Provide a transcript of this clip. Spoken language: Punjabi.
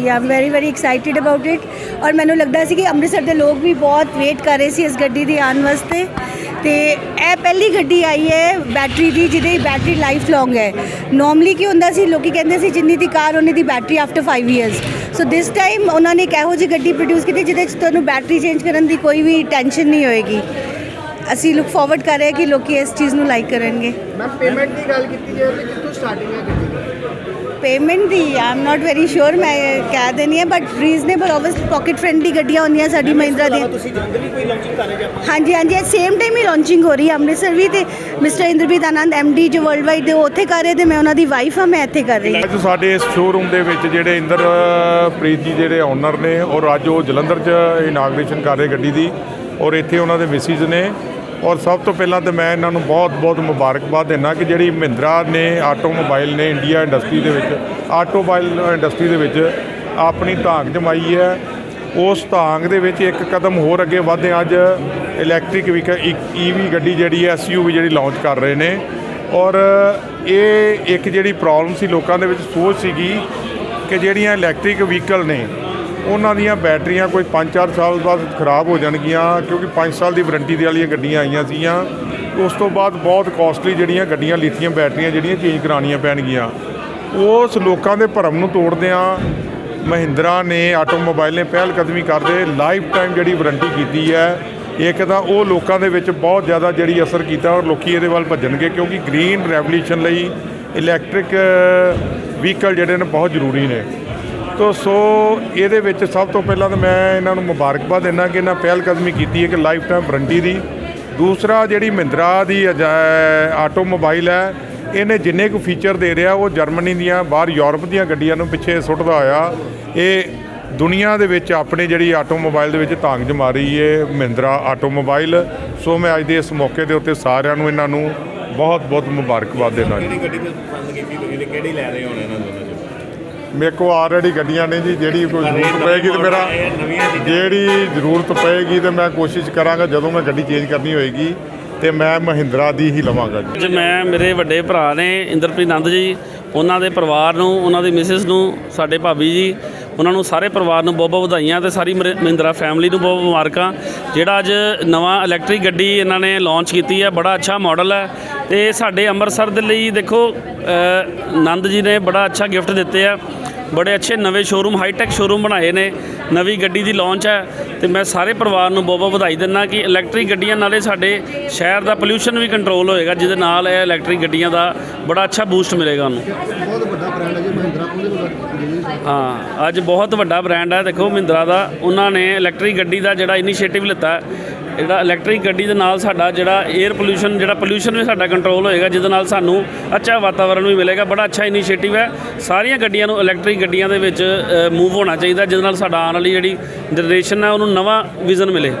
ਜੀ I'm very very excited about it ਔਰ ਮੈਨੂੰ ਲੱਗਦਾ ਸੀ ਕਿ ਅੰਮ੍ਰਿਤਸਰ ਦੇ ਲੋਕ ਵੀ ਬਹੁਤ ਵੇਟ ਕਰ ਰਹੇ ਸੀ ਇਸ ਗੱਡੀ ਦੀ ਆਉਣ ਵਾਸਤੇ। ਤੇ ਇਹ ਪਹਿਲੀ ਗੱਡੀ ਆਈ ਹੈ ਬੈਟਰੀ ਦੀ, ਜਿਹਦੀ ਬੈਟਰੀ ਲਾਈਫ ਲੌਂਗ ਹੈ। ਨਾਰਮਲੀ ਕੀ ਹੁੰਦਾ ਸੀ, ਲੋਕੀ ਕਹਿੰਦੇ ਸੀ ਜਿੰਨੀ ਦੀ ਕਾਰ ਉਨੀ ਦੀ battery after 5 years so this time ਉਹਨਾਂ ਨੇ ਇੱਕ ਇਹੋ ਜਿਹੀ ਗੱਡੀ ਪ੍ਰੋਡਿਊਸ ਕੀਤੀ ਜਿਹਦੇ 'ਚ ਤੁਹਾਨੂੰ ਬੈਟਰੀ ਚੇਂਜ ਕਰਨ ਦੀ ਕੋਈ ਵੀ ਟੈਨਸ਼ਨ ਨਹੀਂ ਹੋਏਗੀ। ਅਸੀਂ ਲੁੱਕ ਫਾਰਵਰਡ ਕਰ ਰਹੇ ਕਿ ਲੋਕੀ ਇਸ ਚੀਜ਼ ਨੂੰ ਲਾਈਕ ਕਰਨਗੇ। ਮੈਮ ਪੇਮੈਂਟ ਦੀ ਗੱਲ ਕੀਤੀ ਜਾਏ ਤਾਂ ਕਿੱਥੋਂ ਸਟਾਰਟਿੰਗ ਹੈ ਗੱਡੀ? Payment the I am not very sure ਮੈਂ ਕਹਿ ਦੇਣੀ ਹੈ but reasonable obvious pocket friendly ਗੱਡੀਆਂ ਹੁੰਦੀਆਂ ਸਾਡੀ ਮਹਿੰਦਰਾ ਦੀਆਂ ਤੁਸੀਂ ਜਲਦੀ ਵੀ ਕੋਈ ਲਾਂਚਿੰਗ ਕਰ ਰਹੇ ਜੀ ਆਪਾਂ ਹਾਂਜੀ ਹਾਂਜੀ ਇਹ ਸੇਮ ਟਾਈਮ ਹੀ ਲਾਂਚਿੰਗ ਹੋ ਰਹੀ ਹੈ ਅੰਮ੍ਰਿਤਸਰ ਵੀ ਤੇ ਮਿਸਟਰ ਇੰਦਰਪ੍ਰੀਤ ਆਨੰਦ ਐਮਡੀ ਜੋ ਵਰਲਡ ਵਾਈਡ ਦੇ ਉੱਥੇ ਕਰ ਰਹੇ ਤੇ ਮੈਂ ਉਹਨਾਂ ਦੀ ਵਾਈਫ ਹਾਂ ਮੈਂ ਇੱਥੇ ਕਰ ਰਹੀ ਹਾਂ। ਅੱਜ ਸਾਡੇ ਇਸ ਸ਼ੋਰੂਮ ਦੇ ਵਿੱਚ ਜਿਹੜੇ ਇੰਦਰ ਪ੍ਰੀਤ ਜੀ ਜਿਹੜੇ ਓਨਰ ਨੇ ਔਰ ਅੱਜ ਉਹ ਜਲੰਧਰ 'ਚ ਇਨਾਗਰੇਸ਼ਨ ਕਰ ਰਹੇ ਗੱਡੀ ਦੀ ਔਰ ਇੱਥੇ ਉਹਨਾਂ ਦੇ ਮਿਸਿਸ ਨੇ। ਔਰ ਸਭ ਤੋਂ ਪਹਿਲਾਂ ਤੇ ਮੈਂ ਇਹਨਾਂ ਨੂੰ ਬਹੁਤ-ਬਹੁਤ ਮੁਬਾਰਕਬਾਦ ਦਿੰਦਾ ਕਿ ਜਿਹੜੀ ਮਹਿੰਦਰਾ ਨੇ ਆਟੋਮੋਬਾਈਲ ਨੇ ਇੰਡੀਆ ਇੰਡਸਟਰੀ ਦੇ ਵਿੱਚ ਆਟੋਮੋਬਾਈਲ ਇੰਡਸਟਰੀ ਦੇ ਵਿੱਚ ਆਪਣੀ ਧਾਕ ਜਮਾਈ ਹੈ। ਉਸ ਧਾਂਗ ਦੇ ਵਿੱਚ ਇੱਕ ਕਦਮ ਹੋਰ ਅੱਗੇ ਵਧੇ ਅੱਜ ਇਲੈਕਟ੍ਰਿਕ ਵਹੀਕਲ ਈਵੀ ਗੱਡੀ ਜਿਹੜੀ ਹੈ ਐਸਯੂਵੀ ਜਿਹੜੀ ਲਾਂਚ ਕਰ ਰਹੇ ਨੇ। ਔਰ ਇਹ ਇੱਕ ਜਿਹੜੀ ਪ੍ਰੋਬਲਮ ਸੀ ਲੋਕਾਂ ਦੇ ਵਿੱਚ ਸੋਚ ਸੀਗੀ ਕਿ ਜਿਹੜੀਆਂ ਇਲੈਕਟ੍ਰਿਕ ਵਹੀਕਲ ਨੇ ਉਹਨਾਂ ਦੀਆਂ ਬੈਟਰੀਆਂ ਕੋਈ 5-4 ਸਾਲ ਬਾਅਦ ਖਰਾਬ ਹੋ ਜਾਣਗੀਆਂ, ਕਿਉਂਕਿ 5 ਸਾਲ ਦੀ ਵਾਰੰਟੀ ਦੇ ਵਾਲੀਆਂ ਗੱਡੀਆਂ ਆਈਆਂ ਸੀਗੀਆਂ। ਉਸ ਤੋਂ ਬਾਅਦ ਬਹੁਤ ਕਾਸਟਲੀ ਜਿਹੜੀਆਂ ਗੱਡੀਆਂ ਲਿਥੀਅਮ ਬੈਟਰੀਆਂ ਜਿਹੜੀਆਂ ਚੇਂਜ ਕਰਾਉਣੀਆਂ ਪੈਣਗੀਆਂ। ਉਸ ਲੋਕਾਂ ਦੇ ਭਰਮ ਨੂੰ ਤੋੜਦਿਆਂ ਮਹਿੰਦਰਾ ਨੇ ਆਟੋਮੋਬਾਈਲ ਨੇ ਪਹਿਲ ਕਦਮੀ ਕਰਦੇ ਲਾਈਫ ਟਾਈਮ ਜਿਹੜੀ ਵਾਰੰਟੀ ਕੀਤੀ ਹੈ, ਇੱਕ ਤਾਂ ਉਹ ਲੋਕਾਂ ਦੇ ਵਿੱਚ ਬਹੁਤ ਜ਼ਿਆਦਾ ਜਿਹੜੀ ਅਸਰ ਕੀਤਾ ਔਰ ਲੋਕੀ ਇਹਦੇ ਵੱਲ ਭੱਜਣਗੇ, ਕਿਉਂਕਿ ਗ੍ਰੀਨ ਰੈਵੋਲੂਸ਼ਨ ਲਈ ਇਲੈਕਟ੍ਰਿਕ ਵਹੀਕਲ ਜਿਹੜੇ ਨੇ ਬਹੁਤ ਜ਼ਰੂਰੀ ਨੇ। ਤੋ ਸੋ ਇਹਦੇ ਵਿੱਚ ਸਭ ਤੋਂ ਪਹਿਲਾਂ ਤਾਂ ਮੈਂ ਇਹਨਾਂ ਨੂੰ ਮੁਬਾਰਕਬਾਦ ਦਿੰਦਾ ਕਿ ਇਹਨਾਂ ਪਹਿਲ ਕਦਮੀ ਕੀਤੀ ਹੈ ਕਿ ਲਾਈਫ ਟਾਈਮ ਵਾਰੰਟੀ ਦੀ। ਦੂਸਰਾ, ਜਿਹੜੀ ਮਹਿੰਦਰਾ ਦੀ ਆਟੋਮੋਬਾਈਲ ਹੈ, ਇਹਨੇ ਜਿੰਨੇ ਕੁ ਫੀਚਰ ਦੇ ਰਿਹਾ, ਉਹ ਜਰਮਨੀ ਦੀਆਂ, ਬਾਹਰ ਯੂਰਪ ਦੀਆਂ ਗੱਡੀਆਂ ਨੂੰ ਪਿੱਛੇ ਸੁੱਟਦਾ ਹੋਇਆ। ਇਹ ਦੁਨੀਆ ਦੇ ਵਿੱਚ ਆਪਣੀ ਜਿਹੜੀ ਆਟੋਮੋਬਾਈਲ ਦੇ ਵਿੱਚ ਤਾਂਗ ਜਮਾ ਰਹੀ ਹੈ ਮਹਿੰਦਰਾ ਆਟੋਮੋਬਾਈਲ ਸੋ ਮੈਂ ਅੱਜ ਦੇ ਇਸ ਮੌਕੇ ਦੇ ਉੱਤੇ ਸਾਰਿਆਂ ਨੂੰ ਇਹਨਾਂ ਨੂੰ ਬਹੁਤ ਬਹੁਤ ਮੁਬਾਰਕਬਾਦ ਦੇਣਾ ਜੀ ਕਿਹੜੀ ਗੱਡੀ ਪਸੰਦ ਕੀਤੀ ਤੁਸੀਂ ਤੇ ਕਿਹੜੀ ਲੈ ਰਹੇ ਹੋ ਇਹਨਾਂ ਦੋਨਾਂ ਚੋਂ? ਮੇਰੇ ਕੋਲ ਆਲਰੇਡੀ ਗੱਡੀਆਂ ਨੇ ਜੀ ਜਿਹੜੀ ਕੋਈ ਜ਼ਰੂਰਤ ਪਏਗੀ ਤੇ ਮੇਰਾ ਜਿਹੜੀ ਜ਼ਰੂਰਤ ਪਏਗੀ ਤੇ ਮੈਂ ਕੋਸ਼ਿਸ਼ ਕਰਾਂਗਾ ਜਦੋਂ ਮੈਂ ਗੱਡੀ ਚੇਂਜ ਕਰਨੀ ਹੋਏਗੀ ਤੇ ਮੈਂ ਮਹਿੰਦਰਾ ਦੀ ਹੀ ਲਵਾਂਗਾ ਜੀ। ਅੱਜ ਮੈਂ ਮੇਰੇ ਵੱਡੇ ਭਰਾ ਨੇ ਇੰਦਰਪ੍ਰੀਤ ਨੰਦ ਜੀ ਉਹਨਾਂ ਦੇ ਪਰਿਵਾਰ ਨੂੰ ਉਹਨਾਂ ਦੀ ਮਿਸਿਸ ਨੂੰ ਸਾਡੇ ਭਾਬੀ ਜੀ ਉਹਨਾਂ ਨੂੰ ਸਾਰੇ ਪਰਿਵਾਰ ਨੂੰ ਬਹੁਤ ਬਹੁਤ ਵਧਾਈਆਂ ਤੇ ਸਾਰੀ ਮਹਿੰਦਰਾ ਫੈਮਿਲੀ ਨੂੰ ਬਹੁਤ ਮੁਬਾਰਕਾਂ। ਜਿਹੜਾ ਅੱਜ ਨਵਾਂ ਇਲੈਕਟ੍ਰਿਕ ਗੱਡੀ ਇਹਨਾਂ ਨੇ ਲਾਂਚ ਕੀਤੀ ਹੈ ਬੜਾ ਅੱਛਾ ਮਾਡਲ ਹੈ ਤੇ ਸਾਡੇ ਅੰਮ੍ਰਿਤਸਰ ਦੇ ਲਈ ਦੇਖੋ ਅ, ਨੰਦ ਜੀ ਨੇ ਬੜਾ ਅੱਛਾ ਗਿਫਟ ਦਿੱਤੇ ਆ। ਬੜੇ ਅੱਛੇ ਨਵੇਂ ਸ਼ੋਰੂਮ ਹਾਈਟੈਕ ਸ਼ੋਰੂਮ ਬਣਾਏ ਨੇ। ਨਵੀਂ ਗੱਡੀ ਦੀ ਲਾਂਚ ਹੈ ਤੇ ਮੈਂ ਸਾਰੇ ਪਰਿਵਾਰ ਨੂੰ ਬਹੁਤ ਬਹੁਤ ਵਧਾਈ ਦਿੰਦਾ ਕਿ ਇਲੈਕਟ੍ਰਿਕ ਗੱਡੀਆਂ ਨਾਲੇ ਸਾਡੇ ਸ਼ਹਿਰ ਦਾ ਪੋਲੂਸ਼ਨ ਵੀ ਕੰਟਰੋਲ ਹੋਏਗਾ ਜਿਹਦੇ ਨਾਲ ਇਹ ਇਲੈਕਟ੍ਰਿਕ ਗੱਡੀਆਂ ਦਾ ਬੜਾ ਅੱਛਾ ਬੂਸਟ ਮਿਲੇਗਾ ਉਹਨੂੰ। ਬਹੁਤ ਵੱਡਾ ਬ੍ਰਾਂਡ ਹੈ ਜੀ ਮਹਿੰਦਰਾ ਹਾਂ। ਅੱਜ ਬਹੁਤ ਵੱਡਾ ਬ੍ਰਾਂਡ ਹੈ। ਦੇਖੋ ਮਹਿੰਦਰਾ ਦਾ ਉਹਨਾਂ ਨੇ ਇਲੈਕਟ੍ਰਿਕ ਗੱਡੀ ਦਾ ਜਿਹੜਾ ਇਨੀਸ਼ੀਏਟਿਵ ਲਿੱਤਾ ਜਿਹੜਾ ਇਲੈਕਟ੍ਰਿਕ ਗੱਡੀ ਦੇ ਨਾਲ ਸਾਡਾ ਜਿਹੜਾ 에ਅਰ ਪੋਲੂਸ਼ਨ ਜਿਹੜਾ ਪੋਲੂਸ਼ਨ ਵੀ ਸਾਡਾ ਕੰਟਰੋਲ ਹੋਏਗਾ, ਜਿਹਦੇ ਨਾਲ ਸਾਨੂੰ ਅੱਛਾ ਵਾਤਾਵਰਣ ਵੀ ਮਿਲੇਗਾ, ਬੜਾ ਅੱਛਾ ਇਨੀਸ਼ੀਏਟਿਵ ਹੈ। ਸਾਰੀਆਂ ਗੱਡੀਆਂ ਨੂੰ ਇਲੈਕਟ੍ਰਿਕ ਗੱਡੀਆਂ ਦੇ ਵਿੱਚ ਮੂਵ ਹੋਣਾ ਚਾਹੀਦਾ, ਜਿਹਦੇ ਨਾਲ ਸਾਡਾ ਆਉਣ ਵਾਲੀ ਜਿਹੜੀ ਜਨਰੇਸ਼ਨ ਹੈ, ਉਹਨੂੰ ਨਵਾਂ ਵਿਜ਼ਨ ਮਿਲੇ।